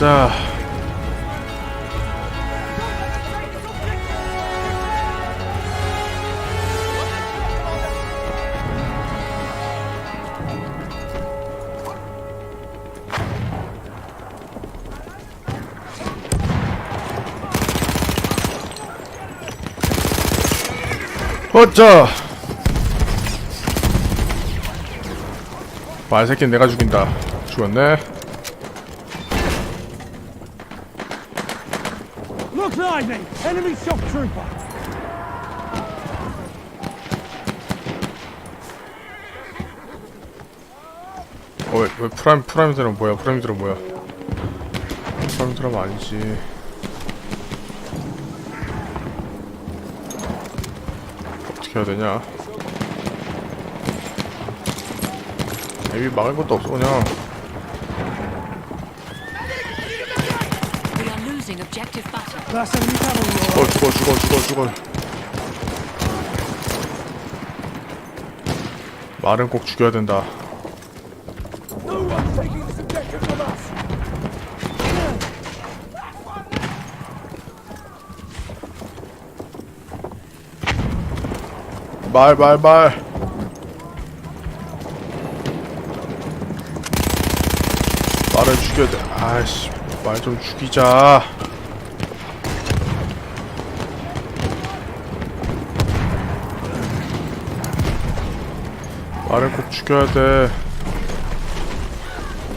가자. 어짜! 말새끼는 내가 죽인다. 죽었네. Enemy shock trooper! 어, 왜, 왜 프라임, 프라임들은 뭐야? 프라임들은 뭐야? 프라임들은 아니지. 어떻게 해야 되냐? 여기 막을 것도 없어, 그냥. 죽어, 죽어, 죽어, 죽어, 죽어. 말은 꼭 죽여야 된다. 말, 말, 말. 말을 죽여야 돼. 아이씨, 말 좀 죽이자. 말을 꼭 죽여야 돼.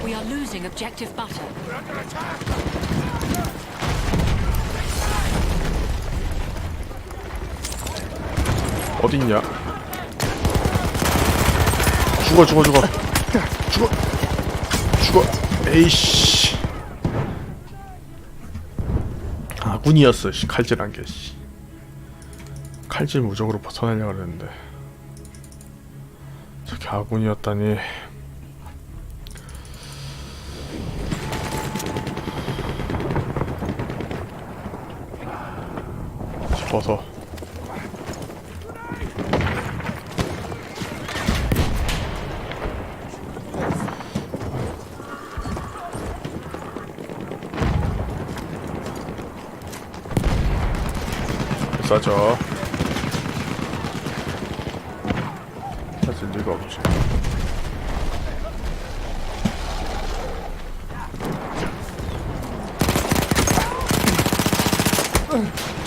We are losing objective butter. 어딨냐? 죽어, 죽어, 죽어. 죽어. 죽어. 에이씨. 아군이었어, 씨. 칼질한 게, 씨. 칼질 무적으로 벗어나려고 그랬는데. 아군이었다니. 싶어서. 싸죠. 사실 리가 없지.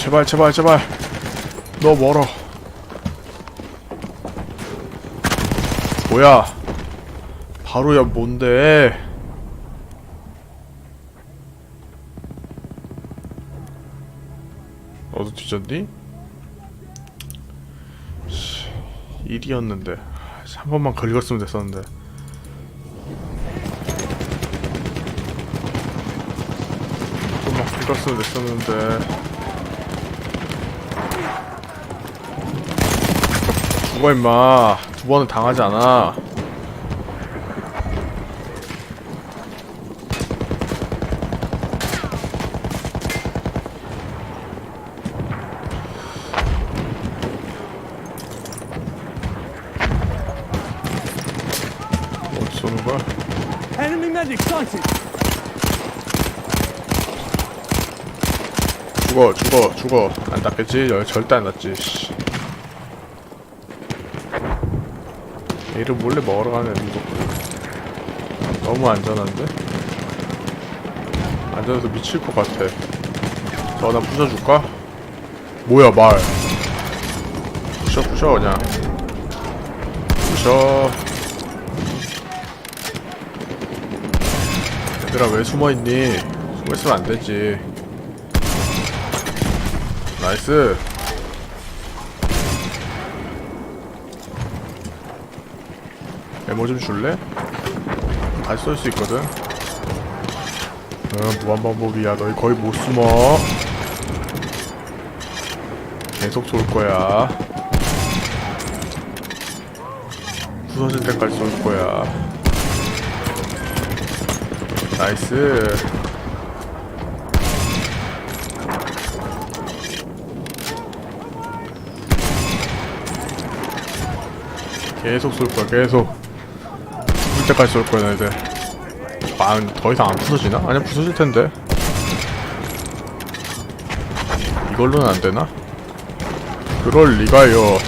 제발 제발 제발. 너 멀어. 뭐야? 바로야 뭔데? 너도 뒤졌니? 씨, 일이었는데. 한 번만 걸렸으면 됐었는데. 한 번만 걸렸으면 됐었는데 죽어 임마 두 번은 당하지 않아 어디 쏘는 거야? 죽어 죽어 죽어 안 닿겠지? 열 절대 안 닿지 씨. 얘를 몰래 먹으러 가네 이거 너무 안전한데? 안전해서 미칠 것 같아 저 하나 부셔줄까? 뭐야 말 부셔 부셔 그냥 부셔 얘들아 왜 숨어있니? 숨어있으면 안되지 나이스 메모 좀 줄래? 다시 쏠 수 있거든. 응 무한반복이야. 너희 거의 못 숨어. 계속 쏠 거야. 부서질 때까지 쏠 거야. 나이스. 계속 쏠 거야 계속 죽을 때까지 쏠 거야 너희들 아, 더 이상 안 부서지나? 아니야, 부서질 텐데. 이걸로는 안 되나? 그럴 리가요.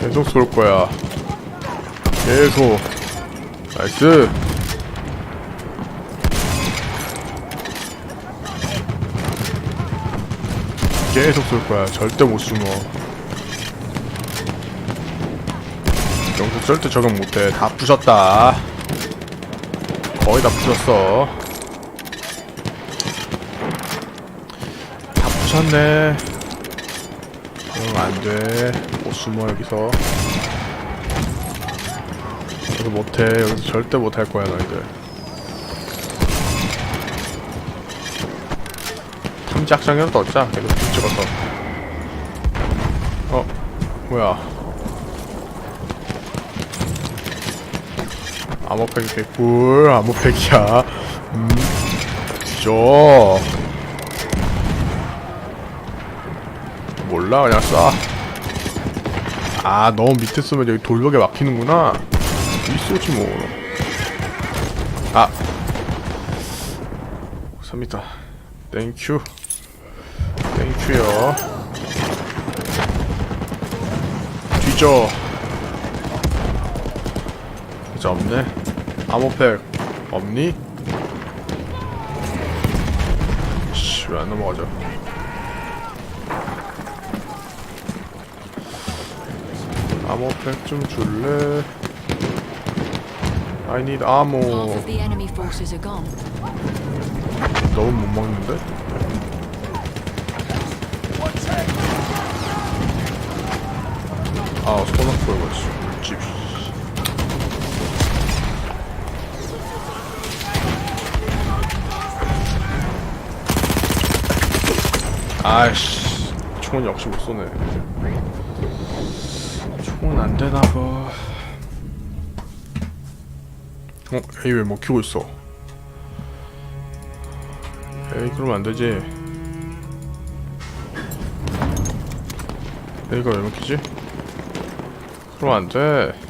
계속 쏠 거야. 계속. 나이스. 계속 쏠 거야. 절대 못 숨어. 여기서 절대 적용 못해. 다 부셨다. 거의 다 부셨어. 다 부셨네. 응, 안 돼. 못 숨어, 여기서. 여기서 못해. 여기서 절대 못할 거야, 너희들. 탐작장이라도 얻자. 계속 좀 찍어서. 어, 뭐야. 암호팩이 개꿀. 암호팩이야. 음, 줘. 몰라, 그냥 쏴. 아, 너무 밑에 쏘면 여기 돌벽에 막히는구나. 이 쏘지 뭐. 아. 3m. 땡큐. 땡큐요. 뒤져. 이제 없네. 암호팩 없니? 씨, 왜 안 넘어가죠? 암호팩 좀 줄래? I need ammo. 너무 못 먹는데? 아, 보이고 있어. 아이씨, 총은 역시 못 쏘네. 총은 안 되나 봐. 어, 에이 왜 먹히고 있어? 에이 그러면 안 되지. 에이가 왜 먹히지? 그러면 안 돼.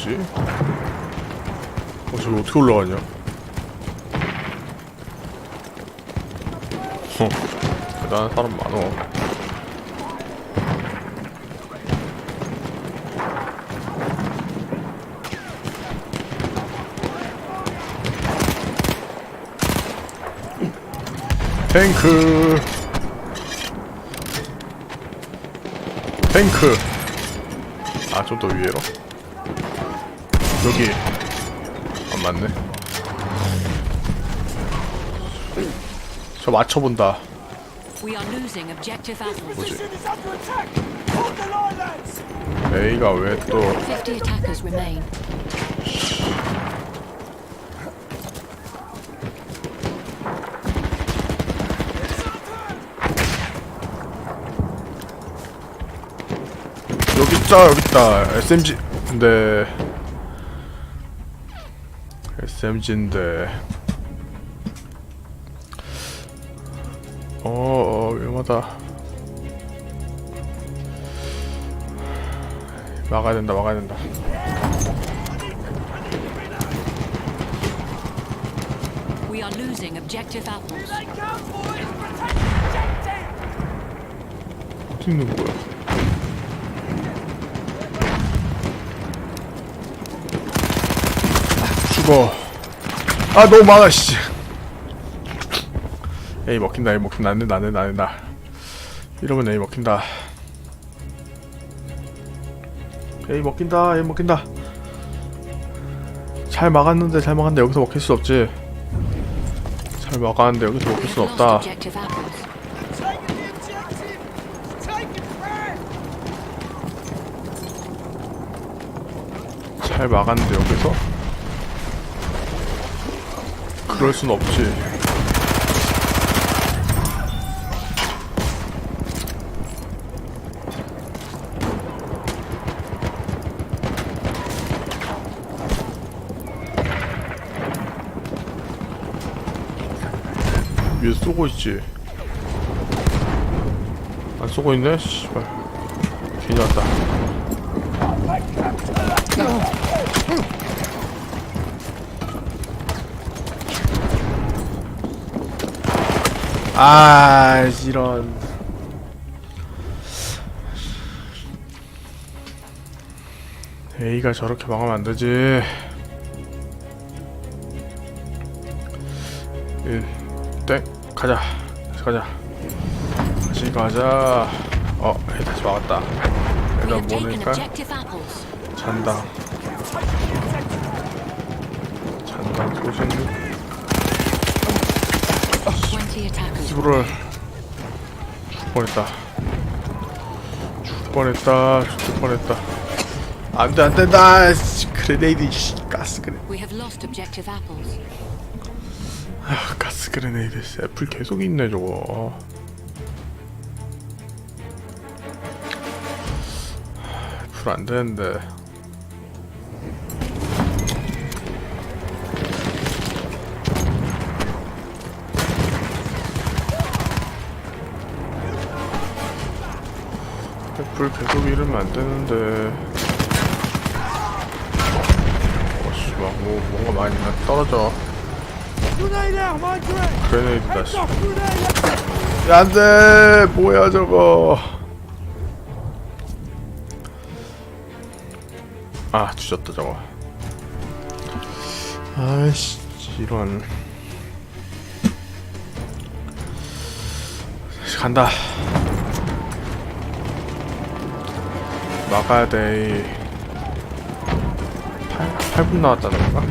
뭐지? 어, 저기 어떻게 올라가냐? 어, 대단한 사람 많어. 탱크 탱크 아 좀 더 위에로 여기 안 맞네 저 맞춰본다 We are losing objective apples. 뭐지! A가 왜또 50 attackers remain. 여기 있다 여기 있다 SMG 근데 SMG인데 어, 어 위험하다 막아야 된다 막아야 된다 We are losing objective apples. 어디 있는 거야 죽어 아 너무 많아 씨 에이 먹힌다 에이 먹힌다. 안된다 안된다 안된다 이러면 에이 먹힌다. 에이 먹힌다 에이 먹힌다. 잘 막았는데 잘 막았는데 여기서 먹힐 수 없지. 잘 막았는데 여기서 먹힐 수 없다! 잘 막았는데 여기서 그럴 순 없지. 위에 쏘고 있지. 안 쏘고 있네? 씨발. 괜히 왔다 아 이런. A가 저렇게 망하면 안 되지. 1땡 가자. 다시 가자. 다시 가자. 어 A 다시 막았다. 일단 objective apples. 잔다. 잔다. 소신 20 attackers. 집으로 죽을 뻔했다. 죽을 뻔했다 죽을 뻔했다. 안돼 안된다 씨, 그레네이드 씨, 가스 그레. 아, 가스 그레네이드 씨, 애플 계속 있네 저거. 애플 안 되는데 애플 계속 이러면 안 되는데. 어씨 막 뭐, 뭔가 많이 나 떨어져! 그레네이드다 씨! 야, 안 돼! 뭐야 저거. 아 뒤졌다 저거. 아이씨 이런. 간다 막아야 돼 8, 8분 나왔다는 건가?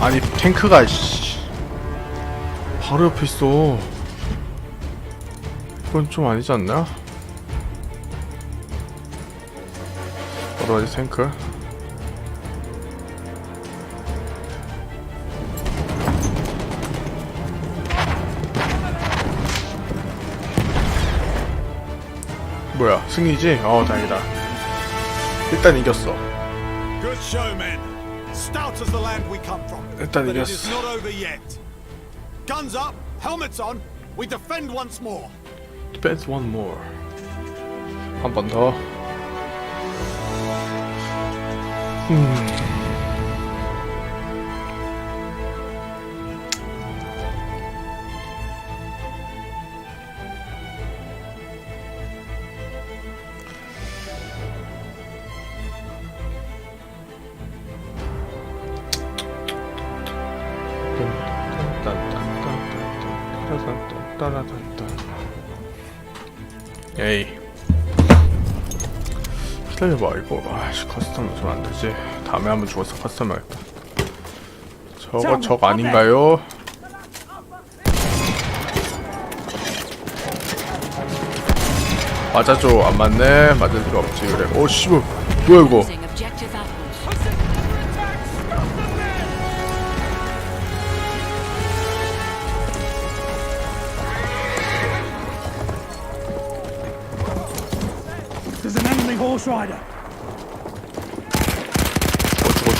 아니 탱크가 씨 바로 옆에 있어 이건 좀 아니지 않나? 어디가지 탱크? 뭐야 승리지? 어 다행이다 일단 이겼어 Good show, men. Stout as the land we come from. 일단 이겼어. not over yet. Guns up, helmets on. We defend once more. Defense one more. 한 번 더. 음. 에이. 기다려봐 이거. 아씨 커스텀 좀 안되지? 다음에 한번 죽어서 커스텀 해야겠다. 저거 적 아닌가요? 맞아줘 안 맞네? 맞을 리가 없지. 그래. 오 씨발. 뭐야 이거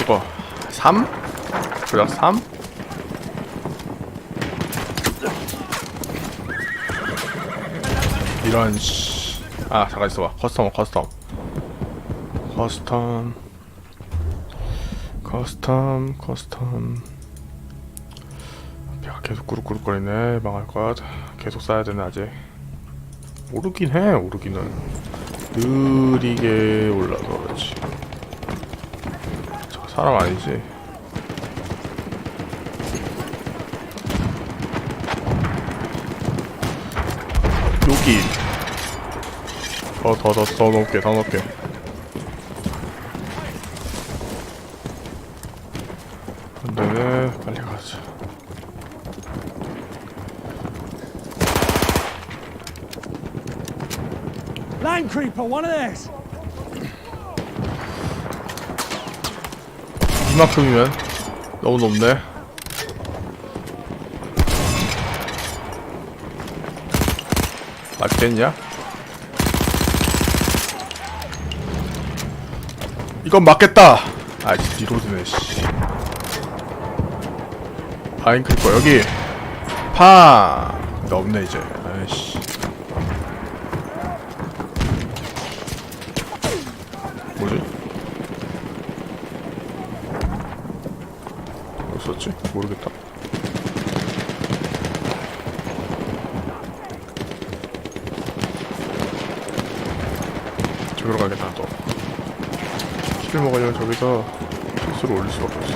죽어 죽어 3? 조작 3? 이런 씨. 아 잠깐 있어봐. 커스텀 커스텀. 커스텀. 커스텀 커스텀. 배가 계속 꾸룩꾸룩거리네. 망할 것. 계속 쌓아야 되네 아직. 오르긴 해 오르기는. 느리게 올라서 그렇지. 저 사람 아니지. 여기. 더더 더 더 높게 더 높게. 안되네 빨리 가자 Land creeper, one of theirs. 이만큼이면 너무 높네 맞겠냐? 이건 맞겠다 아 리로드네 씨 파인 크리퍼 여기 파. 나 없네 이제. 아이씨. 뭐지? 어딨었지? 모르겠다. 저기로 가겠다 또. 키를 먹으려면 저기서 실수를 올릴 수밖에 없어.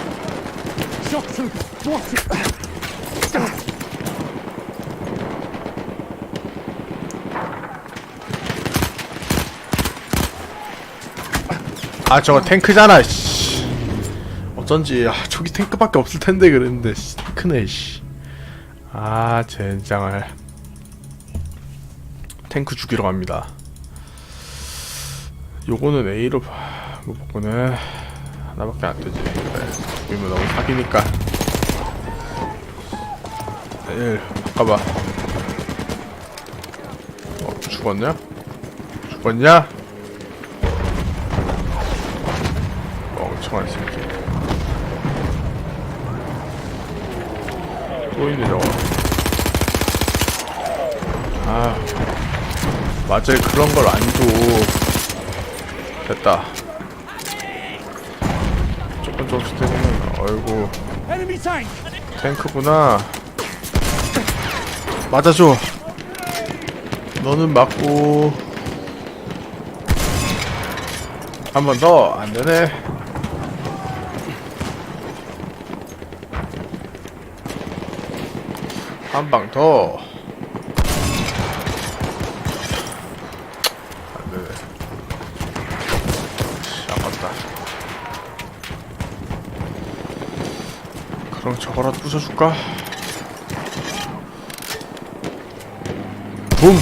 아 저거 탱크잖아 씨. 어쩐지 아 저기 탱크밖에 없을 텐데 그랬는데 씨, 탱크네 씨. 아 젠장을 탱크 죽이러 갑니다 요거는 A로 봐- 이거 먹고는 하나밖에 안 되지 그래 죽이면 너무 사기니까 1 바꿔봐 어 죽었냐? 죽었냐? 멍청한 새끼 또 있네 저거 아 맞을 그런 걸 안 줘. 됐다. 조금 어이구 Enemy tank. 탱크구나. 맞아줘. 너는 맞고. 한 번 더. 안되네 한 방 더. 아깝다. 그럼 저거라도 부숴줄까? 붐!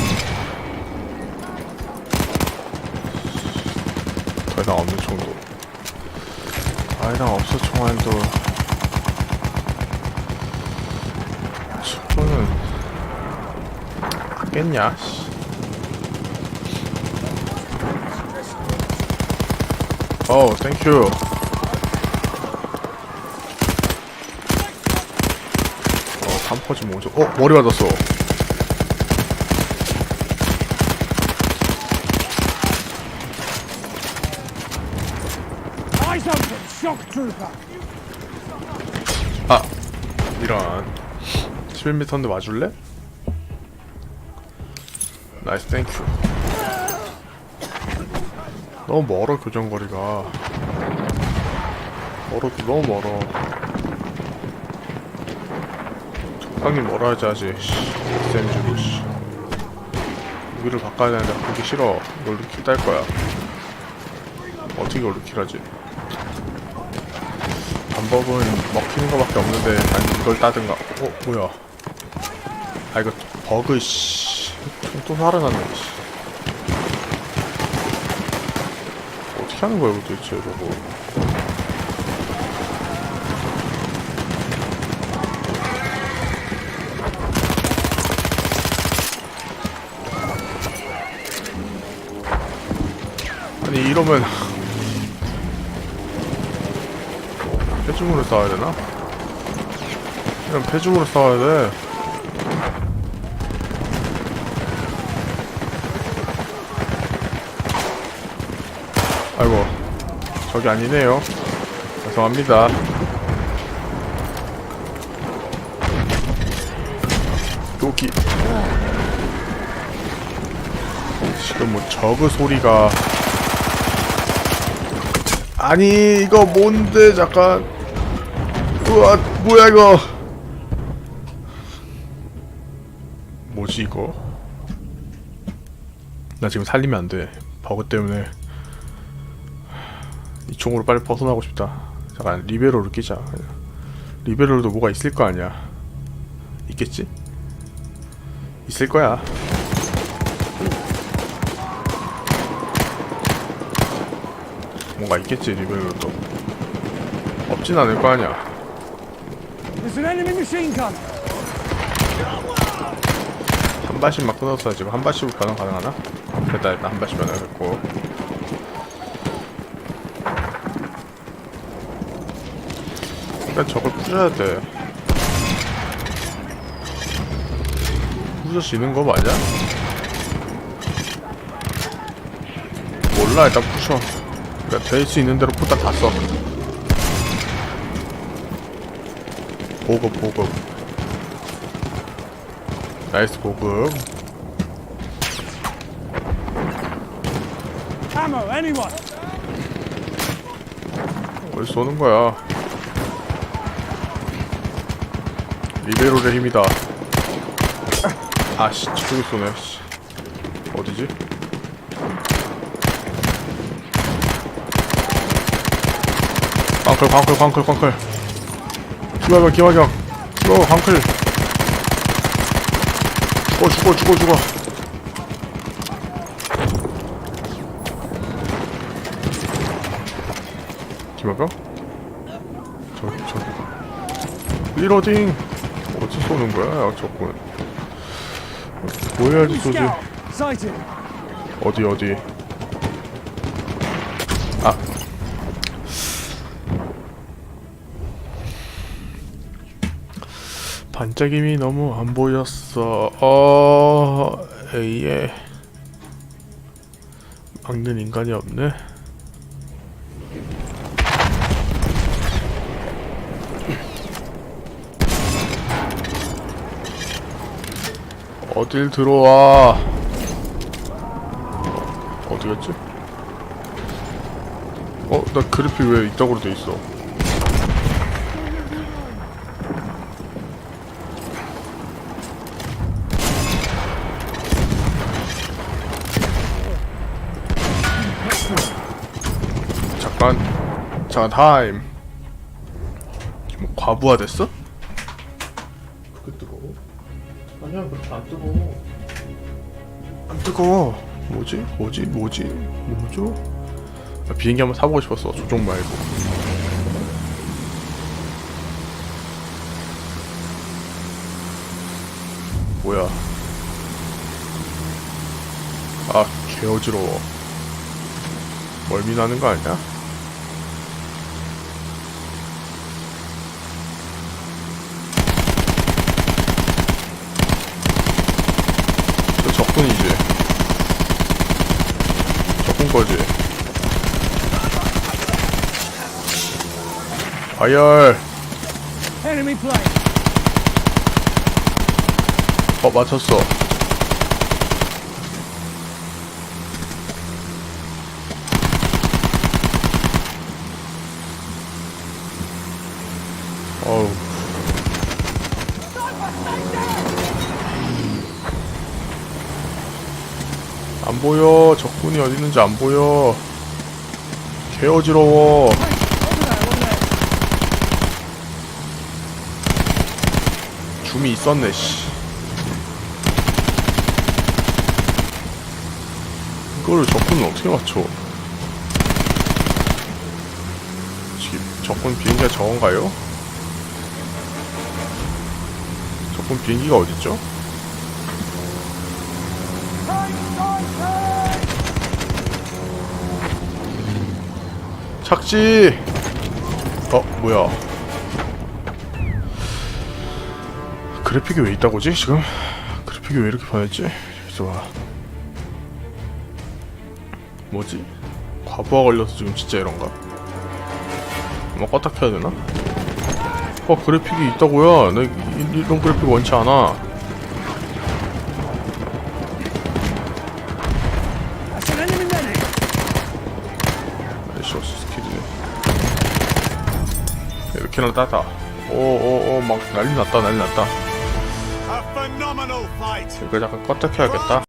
더 이상 없는 총도 더 이상 없어 총알도 저거는 씨. 어우 땡큐 어 삼퍼지 뭐죠 어 머리 맞았어. 아 이런 11m인데 와줄래? 나이스 땡큐 너무 멀어 교정거리가. 멀어 너무 멀어. 적당히 멀어야지 하지 쌤 주고 씨. 무기를 바꿔야 되는데 그게 싫어. 이걸 루킬 딸 거야. 어떻게 이걸 루킬 하지? 방법은 먹히는 거밖에 없는데 난 이걸 따든가. 어 뭐야? 아 이거 버그 씨 또 살아났네 씨 어떻게 하는 거야 도대체 저거 아니 이러면 폐중으로 싸워야 되나? 그냥 폐중으로 싸워야 돼. 아이고, 저기 아니네요. 죄송합니다. 여기. 지금 뭐 저그 소리가 아니 이거 뭔데 잠깐 우와 뭐야 이거 뭐지 이거 나 지금 살리면 안돼 버그 때문에 이 총으로 빨리 벗어나고 싶다. 잠깐 리베로를 끼자. 리베로도 뭐가 있을 거 아니야. 있겠지? 있을 거야. 뭔가 있겠지 리베로도. 없진 않을 거 아니야. 한 발씩만 끊었어 지금 한 발씩으로 변환 가능하나? 됐다 됐다. 한 발씩 변환했고 일단 저걸 부셔야 돼. 부술 수 있는 거 맞아? 몰라 일단 부셔. 그러니까 될 수 있는 대로 포탄 다써. 보급 보급. 나이스 보급. 어디 쏘는 거야? 리베로의 힘이다. 아씨 저쪽에 쏘네 씨. 어디지? 광클 광클 광클 광클. 기화경 기화경. 죽어 광클. 죽어 죽어 죽어 죽어. 기화경? 저기 저기 리로딩 쏘는 거야 저건 보여야지 쏘지. 어디 어디? 아. 반짝임이 너무 안 보였어. 어 에이에. 막는 인간이 없네 어딜 들어와 어디였지? 어, 나 그래픽 왜 이따구로 돼 있어? 잠깐, 잠깐 타임. 뭐 과부하 됐어? 아니야, 그렇게 안 뜨거워. 안 뜨거워. 뭐지? 뭐지? 뭐지? 뭐죠? 아, 비행기 한번 타보고 싶었어. 저쪽 말고. 뭐야? 아, 개어지러워. 멀미 나는 거 아니야? 저 적군이지. 적군 거지. 아열. 어 맞췄어. 어우. 안 보여. 적군이 어디 있는지 안 보여. 개 어지러워. 줌이 있었네, 씨. 이거를 적군은 어떻게 맞춰? 적군 비행기가 저건가요? 적군 비행기가 어딨죠? 착지! 어, 뭐야. 그래픽이 왜 있다고지 지금? 그래픽이 왜 이렇게 변했지? 있어봐 뭐지? 과부하 걸려서 지금 진짜 이런가? 뭐 껐다 켜야 되나? 어 그래픽이 있다고요? 나 이- 이런 그래픽 원치 않아 따다 오오오 막 난리 났다 난리 났다. 이거 잠깐 껐다 켜야겠다